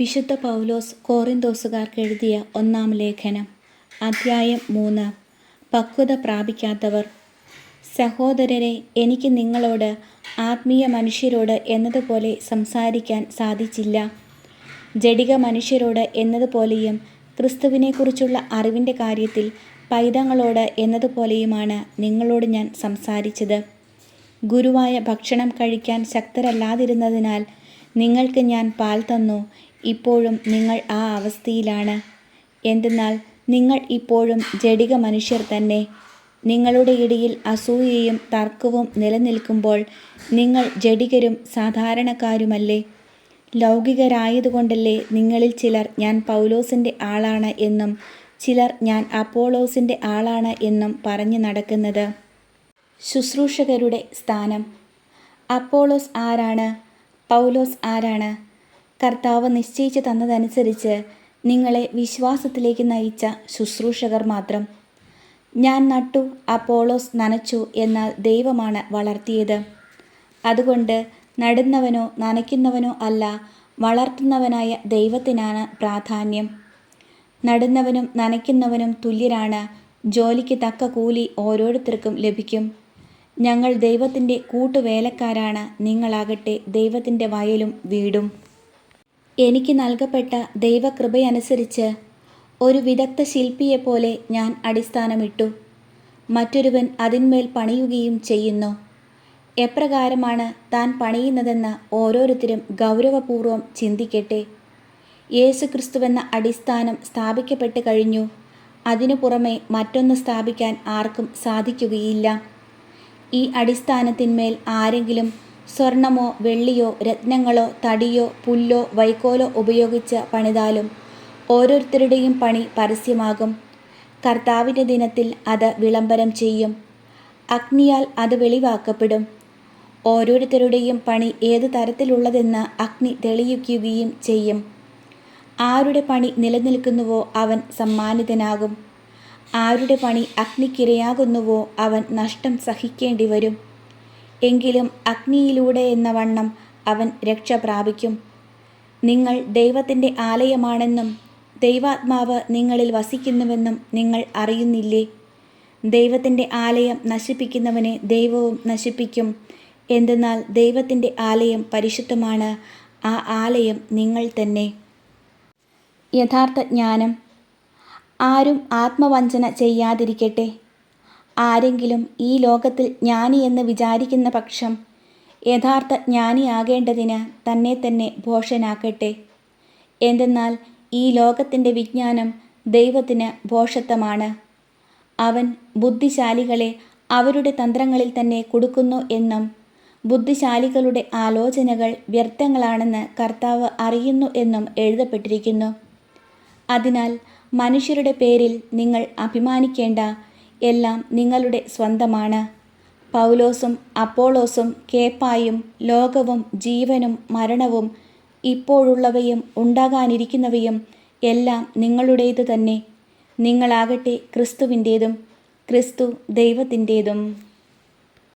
വിശുദ്ധ പൗലോസ് കോറിന്തോസുകാർക്ക് എഴുതിയ ഒന്നാം ലേഖനം അധ്യായം മൂന്ന്. പക്വത പ്രാപിക്കാത്തവർ. സഹോദരരെ എനിക്ക് നിങ്ങളോട് ആത്മീയ മനുഷ്യരോട് എന്നതുപോലെ സംസാരിക്കാൻ സാധിച്ചില്ല. ജഡിക മനുഷ്യരോട് എന്നതുപോലെയും ക്രിസ്തുവിനെക്കുറിച്ചുള്ള അറിവിന്റെ കാര്യത്തിൽ പൈതങ്ങളോട് എന്നതുപോലെയുമാണ് നിങ്ങളോട് ഞാൻ സംസാരിച്ചത്. ഗുരുവായ ഭക്ഷണം കഴിക്കാൻ ശക്തരല്ലാതിരുന്നതിനാൽ നിങ്ങൾക്ക് ഞാൻ പാൽ തന്നു ഇപ്പോഴും നിങ്ങൾ ആ അവസ്ഥയിലാണ്. എന്തെന്നാൽ നിങ്ങൾ ഇപ്പോഴും ജഡിക മനുഷ്യർ തന്നെ. നിങ്ങളുടെ ഇടയിൽ അസൂയയും തർക്കവും നിലനിൽക്കുമ്പോൾ നിങ്ങൾ ജഡികരും സാധാരണക്കാരുമല്ലേ? ലൗകികരായതുകൊണ്ടല്ലേ നിങ്ങളിൽ ചിലർ ഞാൻ പൗലോസിന്റെ ആളാണ് എന്നും ചിലർ ഞാൻ അപ്പോളോസിന്റെ ആളാണ് എന്നും പറഞ്ഞു നടക്കുന്നത്. ശുശ്രൂഷകരുടെ സ്ഥാനം. അപ്പോളോസ് ആരാണ്? പൗലോസ് ആരാണ്? കർത്താവ് നിശ്ചയിച്ചു തന്നതനുസരിച്ച് നിങ്ങളെ വിശ്വാസത്തിലേക്ക് നയിച്ച ശുശ്രൂഷകർ മാത്രം. ഞാൻ നട്ടു അപ്പോളോസ് നനച്ചു എന്നാൽ ദൈവമാണ് വളർത്തിയത്. അതുകൊണ്ട് നടുന്നവനോ നനയ്ക്കുന്നവനോ അല്ല വളർത്തുന്നവനായ ദൈവത്തിനാണ് പ്രാധാന്യം. നടുന്നവനും നനയ്ക്കുന്നവനും തുല്യരാണ് ജോലിക്ക് തക്ക കൂലി ഓരോരുത്തർക്കും ലഭിക്കും. ഞങ്ങൾ ദൈവത്തിന്റെ കൂട്ടുവേലക്കാരാണ് നിങ്ങളാകട്ടെ ദൈവത്തിന്റെ വയലും വീടും. എനിക്ക് നൽകപ്പെട്ട ദൈവകൃപയനുസരിച്ച് ഒരു വിദഗ്ധ ശില്പിയെപ്പോലെ ഞാൻ അടിസ്ഥാനമിട്ടു. മറ്റൊരുവൻ അതിന്മേൽ പണിയുകയും ചെയ്യുന്നു. എപ്രകാരമാണ് താൻ പണിയുന്നതെന്ന് ഓരോരുത്തരും ഗൗരവപൂർവം ചിന്തിക്കട്ടെ. യേശുക്രിസ്തുവെന്ന അടിസ്ഥാനം സ്ഥാപിക്കപ്പെട്ട് കഴിഞ്ഞു. അതിനു പുറമെ മറ്റൊന്ന് സ്ഥാപിക്കാൻ ആർക്കും സാധിക്കുകയില്ല. ഈ അടിസ്ഥാനത്തിന്മേൽ ആരെങ്കിലും സ്വർണമോ വെള്ളിയോ രത്നങ്ങളോ തടിയോ പുല്ലോ വൈക്കോലോ ഉപയോഗിച്ച് പണിതാലും ഓരോരുത്തരുടെയും പണി പരസ്യമാകും. കർത്താവിന്റെ ദിനത്തിൽ അത് വിളംബരം ചെയ്യും. അഗ്നിയാൽ അത് വെളിവാക്കപ്പെടും. ഓരോരുത്തരുടെയും പണി ഏത് തരത്തിലുള്ളതെന്ന് അഗ്നി തെളിയിക്കുകയും ചെയ്യും. ആരുടെ പണി നിലനിൽക്കുന്നുവോ അവൻ സമ്മാനിതനാകും. ആരുടെ പണി അഗ്നിക്കിരയാകുന്നുവോ അവൻ നഷ്ടം സഹിക്കേണ്ടി വരും എങ്കിലും അഗ്നിയിലൂടെ എന്ന വണ്ണം അവൻ രക്ഷ പ്രാപിക്കും. നിങ്ങൾ ദൈവത്തിന്റെ ആലയമാണെന്നും ദൈവാത്മാവ് നിങ്ങളിൽ വസിക്കുന്നുവെന്നും നിങ്ങൾ അറിയുന്നില്ലേ? ദൈവത്തിന്റെ ആലയം നശിപ്പിക്കുന്നവനെ ദൈവവും നശിപ്പിക്കും. എന്തെന്നാൽ ദൈവത്തിന്റെ ആലയം പരിശുദ്ധമാണ് ആ ആലയം നിങ്ങൾ തന്നെ. യഥാർത്ഥ ജ്ഞാനം. ആരും ആത്മവഞ്ചന ചെയ്യാതിരിക്കട്ടെ. ആരെങ്കിലും ഈ ലോകത്തിൽ ജ്ഞാനി എന്ന് വിചാരിക്കുന്ന പക്ഷം യഥാർത്ഥ ജ്ഞാനിയാകേണ്ടതിന് തന്നെ തന്നെ ഭോഷനാക്കട്ടെ. എന്തെന്നാൽ ഈ ലോകത്തിന്റെ വിജ്ഞാനം ദൈവത്തിന് ഭോഷത്വമാണ് അവൻ ബുദ്ധിശാലികളെ അവരുടെ തന്ത്രങ്ങളിൽ തന്നെ കൊടുക്കുന്നു എന്നും ബുദ്ധിശാലികളുടെ ആലോചനകൾ വ്യർത്ഥങ്ങളാണെന്ന് കർത്താവ് അറിയുന്നു എന്നും എഴുതപ്പെട്ടിരിക്കുന്നു. അതിനാൽ മനുഷ്യരുടെ പേരിൽ നിങ്ങൾ അഭിമാനിക്കേണ്ട എല്ലാം നിങ്ങളുടെ സ്വന്തമാണ്. പൗലോസും അപ്പോളോസും കേപ്പായും ലോകവും ജീവനും മരണവും ഇപ്പോഴുള്ളവയും ഉണ്ടാകാനിരിക്കുന്നവയും എല്ലാം നിങ്ങളുടേതു തന്നെ നിങ്ങളാകട്ടെ ക്രിസ്തുവിന്റേതും ക്രിസ്തു ദൈവത്തിന്റേതും.